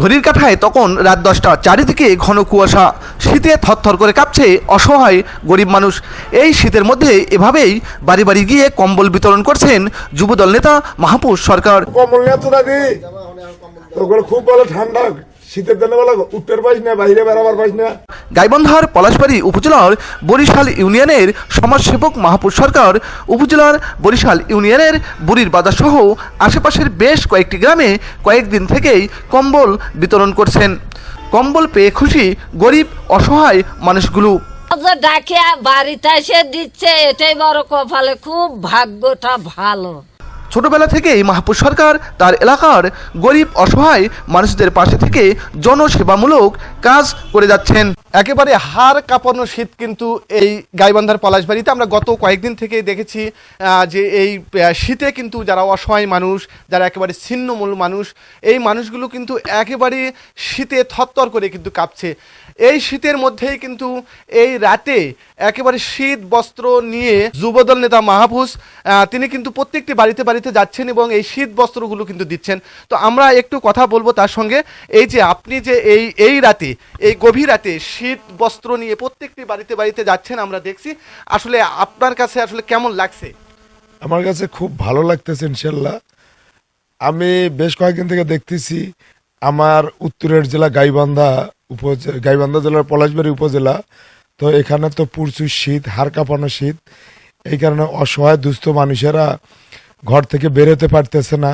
ঘড়ির কাঠায় তখন রাত দশটা চারিদিকে ঘন কুয়াশা। শীতে থরথর করে কাঁপছে অসহায় গরিব মানুষ। এই শীতের মধ্যে এভাবেই বাড়ি বাড়ি গিয়ে কম্বল বিতরণ করছেন যুবদল নেতা মাহপুজ সরকার। কম্বল খুব ভালো ঠান্ডা। শীতের দিনে বলো উত্তর পাইস না বাইরে বেড়াবার পাইস না। গাইবান্ধার পলাশবাড়ি উপজেলার বরিশাল ইউনিয়নের সমাজসেবক মাহপুর সরকার উপজেলার বরিশাল ইউনিয়নের বুড়ির বাজার সহ আশেপাশের বেশ কয়েকটি গ্রামে কয়েকদিন থেকেই কম্বল বিতরণ করছেন। কম্বল পেয়ে খুশি গরিব অসহায় মানুষগুলো। যে ডাকে বাড়িতে এসে দিচ্ছে এটাই বড় কপালে। খুব ভাগ্যটা ভালো। ছোটবেলা থেকেই মাহপুর সরকার তার এলাকার গরিব, অসহায় মানুষদের পাশে থেকে জনসেবামূলক কাজ করে যাচ্ছেন। একেবারে হাড় কাঁপানো শীত কিন্তু এই গাইবান্ধার পলাশবাড়িতে আমরা গত কয়েকদিন থেকে দেখেছি যে এই শীতে কিন্তু যারা অসহায় মানুষ, যারা একেবারে ছিন্নমূল মানুষ, এই মানুষগুলো কিন্তু একেবারে শীতে থরথর করে কিন্তু কাঁপছে। এই শীতের মধ্যেই কিন্তু এই রাতে একেবারে শীত, বস্ত্র নিয়ে যুবদল নেতা মাহফুজ তিনি কিন্তু প্রত্যেকটি বাড়িতে বাড়িতে যাচ্ছেন এবং এই শীত বস্ত্রগুলো কিন্তু দিচ্ছেন। তো আমরা একটু কথা বলব তার সঙ্গে, এই যে আপনি যে এই এই রাতে, এই গভীর রাতে শীত, বস্ত্র নিয়ে প্রত্যেকটি বাড়িতে বাড়িতে যাচ্ছেন আমরা দেখছি। আসলে আপনার কাছে আসলে কেমন লাগছে? আমার কাছে খুব ভালো লাগতেছে ইনশাল্লাহ। আমি বেশ কয়েকদিন থেকে দেখতেছি আমার উত্তরের জেলা গাইবান্ধা উপজেলা গাইবান্ধা জেলার পলাশবাড়ি উপজেলা তো এখানে তো প্রচুর শীত, হাড় কাঁপানো শীত। এই কারণে অসহায়, দুস্থ মানুষেরা ঘর থেকে বেরোতে পারতেছে না।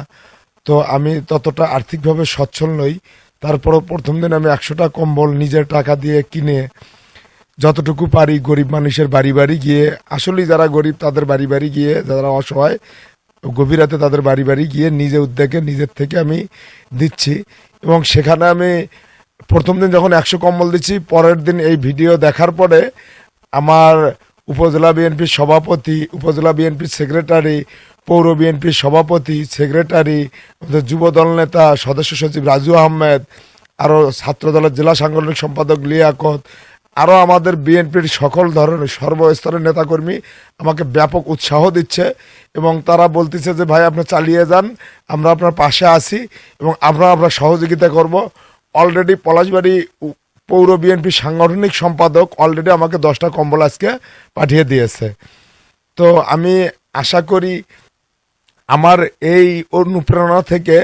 তো আমি ততটা আর্থিকভাবে সচ্ছল নই। তারপরও প্রথম দিন আমি একশোটা কম্বল, নিজের টাকা দিয়ে কিনে যতটুকু পারি গরিব মানুষের বাড়ি বাড়ি গিয়ে, আসলেই যারা গরিব তাদের বাড়ি বাড়ি গিয়ে, যারা অসহায়, গভীর রাতে তাদের বাড়ি বাড়ি গিয়ে নিজে উদ্যোগে নিজের থেকে আমি দিচ্ছি। এবং সেখানে আমি প্রথম দিন যখন একশো কম্বল দিচ্ছি, পরের দিন এই ভিডিও দেখার পরে আমার উপজেলা বিএনপির সভাপতি, উপজেলা বিএনপির সেক্রেটারি, পৌর বিএনপির সভাপতি, সেক্রেটারি, আমাদের যুবদল নেতা, সদস্য সচিব রাজু আহমেদ আরও ছাত্র দলের জেলা সাংগঠনিক সম্পাদক লিয়াকত আরও আমাদের বিএনপির সকল ধরনের সর্বস্তরের নেতাকর্মী আমাকে ব্যাপক উৎসাহ দিচ্ছে এবং তারা বলতেছে যে, ভাই, আপনি চালিয়ে যান, আমরা আপনার পাশে আছি এবং আমরা আপনার সহযোগিতা করব। অলরেডি পলাশবাড়ি পৌর বিএনপি সাংগঠনিক সম্পাদক অলরেডি আমাকে দশটা কম্বল আজকে পাঠিয়ে দিয়েছে। তো আমি আশা করি আমার এই অনুপ্রেরণা থেকে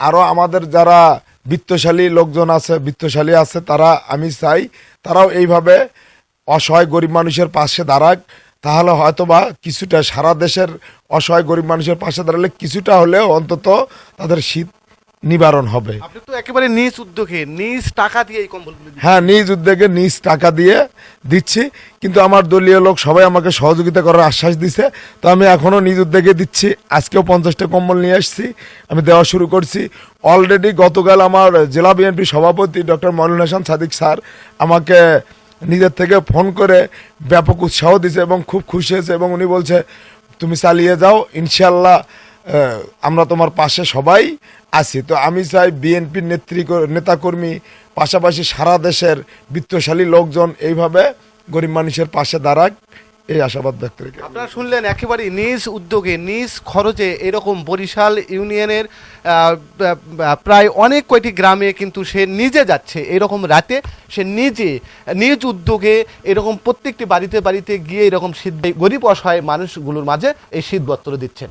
আরও আমাদের যারা বিত্তশালী লোকজন আছে, বিত্তশালী আছে, তারা আমি চাই তারাও এইভাবে অসহায় গরিব মানুষের পাশে দাঁড়াক। তাহলে হয়তোবা কিছুটা সারা দেশের অসহায় গরিব মানুষের পাশে দাঁড়ালে কিছুটা হলেও অন্তত তাদের শীত নিবারণ হবে। আপনি তো একেবারে নিজ উদ্যোগে নিজ টাকা দিয়ে এই কম্বলগুলো হ্যাঁ নিজ উদ্যোগে নিজ টাকা দিয়ে দিচ্ছি। কিন্তু আমার দলীয় লোক সবাই আমাকে সহযোগিতা করার আশ্বাস দিছে। তো আমি এখনও নিজ উদ্যোগে দিচ্ছি। আজকেও পঞ্চাশটা কম্বল নিয়ে আসছি। আমি দেওয়া শুরু করছি। অলরেডি গতকাল আমার জেলা বিএনপি সভাপতি ডক্টর মনুল হাসান সাদিক স্যার আমাকে নিজের থেকে ফোন করে ব্যাপক উৎসাহ দিছে এবং খুব খুশি হয়েছে এবং উনি বলছে তুমি চালিয়ে যাও ইনশাল্লাহ আমরা তোমার পাশে সবাই আছি। তো আমি চাই বিএনপির নেত্রী নেতাকর্মী, পাশাপাশি সারা দেশের বিত্তশালী লোকজন এইভাবে গরিব মানুষের পাশে দাঁড়াক, এই আশাবাদ ব্যক্ত রেখে। আপনারা শুনলেন একেবারে নিজ উদ্যোগে, নিজ খরচে এরকম বরিশাল ইউনিয়নের প্রায় অনেক কয়টি গ্রামে কিন্তু সে নিজে যাচ্ছে এরকম রাতে। সে নিজে, নিজ উদ্যোগে এরকম প্রত্যেকটি বাড়িতে বাড়িতে গিয়ে এরকম শীত, গরিব অসহায় মানুষগুলোর মাঝে এই শীত বস্ত্র দিচ্ছেন।